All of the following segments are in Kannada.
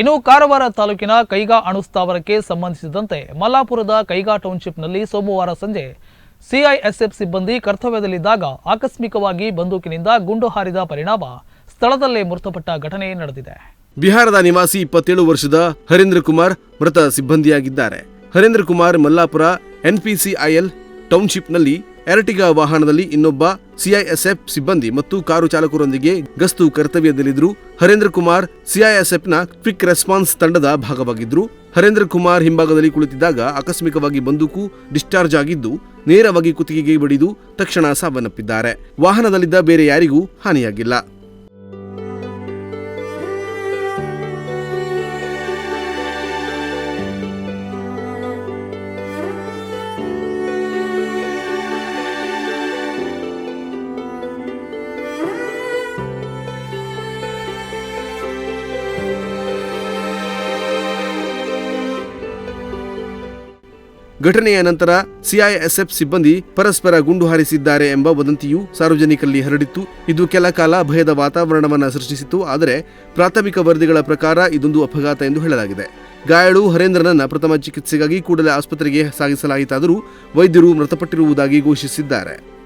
ಇನ್ನು ಕಾರವಾರ ತಾಲೂಕಿನ ಕೈಗಾ ಅಣುಸ್ಥಾವರಕ್ಕೆ ಸಂಬಂಧಿಸಿದಂತೆ ಮಲ್ಲಾಪುರದ ಕೈಗಾ ಟೌನ್ಶಿಪ್ನಲ್ಲಿ ಸೋಮವಾರ ಸಂಜೆ ಸಿಐಎಸ್ಎಫ್ ಸಿಬ್ಬಂದಿ ಕರ್ತವ್ಯದಲ್ಲಿದ್ದಾಗ ಆಕಸ್ಮಿಕವಾಗಿ ಬಂದೂಕಿನಿಂದ ಗುಂಡು ಹಾರಿದ ಪರಿಣಾಮ ಸ್ಥಳದಲ್ಲೇ ಮೃತಪಟ್ಟ ಘಟನೆ ನಡೆದಿದೆ. ಬಿಹಾರದ ನಿವಾಸಿ ಇಪ್ಪತ್ತೇಳು ವರ್ಷದ ಹರೇಂದ್ರ ಕುಮಾರ್ ಮೃತ ಸಿಬ್ಬಂದಿಯಾಗಿದ್ದಾರೆ. ಹರೇಂದ್ರ ಕುಮಾರ್ ಮಲ್ಲಾಪುರ ಎನ್ಪಿಸಿಐಎಲ್ ಟೌನ್ಶಿಪ್ನಲ್ಲಿ ಎರಟಿಗಾ ವಾಹನದಲ್ಲಿ ಇನ್ನೊಬ್ಬ ಸಿಐಎಸ್ಎಫ್ ಸಿಬ್ಬಂದಿ ಮತ್ತು ಕಾರು ಚಾಲಕರೊಂದಿಗೆ ಗಸ್ತು ಕರ್ತವ್ಯದಲ್ಲಿದ್ದರು. ಹರೇಂದ್ರ ಕುಮಾರ್ ಸಿಐಎಸ್ಎಫ್ನ ಕ್ವಿಕ್ ರೆಸ್ಪಾನ್ಸ್ ತಂಡದ ಭಾಗವಾಗಿದ್ದರು. ಹರೇಂದ್ರ ಕುಮಾರ್ ಹಿಂಭಾಗದಲ್ಲಿ ಕುಳಿತಿದ್ದಾಗ ಆಕಸ್ಮಿಕವಾಗಿ ಬಂದೂಕು ಡಿಸ್ಚಾರ್ಜ್ ಆಗಿದ್ದು ನೇರವಾಗಿ ಕುತ್ತಿಗೆಗೆ ಬಡಿದು ತಕ್ಷಣ ಸಾವನ್ನಪ್ಪಿದ್ದಾರೆ. ವಾಹನದಲ್ಲಿದ್ದ ಬೇರೆ ಯಾರಿಗೂ ಹಾನಿಯಾಗಿಲ್ಲ. ಘಟನೆಯ ನಂತರ ಸಿಐಎಸ್ಎಫ್ ಸಿಬ್ಬಂದಿ ಪರಸ್ಪರ ಗುಂಡು ಹಾರಿಸಿದ್ದಾರೆ ಎಂಬ ವದಂತಿಯು ಸಾರ್ವಜನಿಕರಲ್ಲಿ ಹರಡಿತ್ತು. ಇದು ಕೆಲ ಕಾಲ ಭಯದ ವಾತಾವರಣವನ್ನು ಸೃಷ್ಟಿಸಿತು ಆದರೆ ಪ್ರಾಥಮಿಕ ವರದಿಗಳ ಪ್ರಕಾರ ಇದೊಂದು ಅಪಘಾತ ಎಂದು ಹೇಳಲಾಗಿದೆ. ಗಾಯಾಳು ಹರೇಂದ್ರನನ್ನ ಪ್ರಥಮ ಚಿಕಿತ್ಸೆಗಾಗಿ ಕೂಡಲೇ ಆಸ್ಪತ್ರೆಗೆ ಸಾಗಿಸಲಾಯಿತಾದರೂ ವೈದ್ಯರು ಮೃತಪಟ್ಟಿರುವುದಾಗಿ ಘೋಷಿಸಿದ್ದಾರೆ.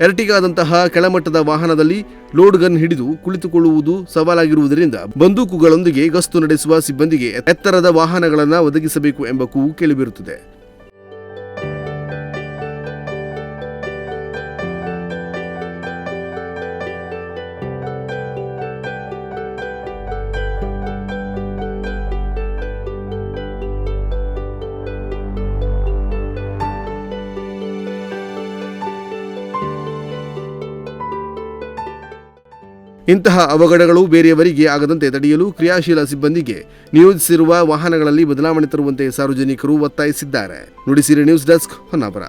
ಎರಟಿಗಾದಂತಹ ಕೆಳಮಟ್ಟದ ವಾಹನದಲ್ಲಿ ಲೋಡ್ ಗನ್ ಹಿಡಿದು ಕುಳಿತುಕೊಳ್ಳುವುದು ಸವಾಲಾಗಿರುವುದರಿಂದ ಬಂದೂಕುಗಳೊಂದಿಗೆ ಗಸ್ತು ನಡೆಸುವ ಸಿಬ್ಬಂದಿಗೆ ಎತ್ತರದ ವಾಹನಗಳನ್ನು ಒದಗಿಸಬೇಕು ಎಂಬ ಕೂಗು ಕೇಳಿಬರುತ್ತದೆ. ಇಂತಹ ಅವಘಡಗಳು ಬೇರೆಯವರಿಗೆ ಆಗದಂತೆ ತಡೆಯಲು ಕ್ರಿಯಾಶೀಲ ಸಿಬ್ಬಂದಿಗೆ ನಿಯೋಜಿಸಿರುವ ವಾಹನಗಳಲ್ಲಿ ಬದಲಾವಣೆ ತರುವಂತೆ ಸಾರ್ವಜನಿಕರು ಒತ್ತಾಯಿಸಿದ್ದಾರೆ. Nudisiri news desk Honnapura.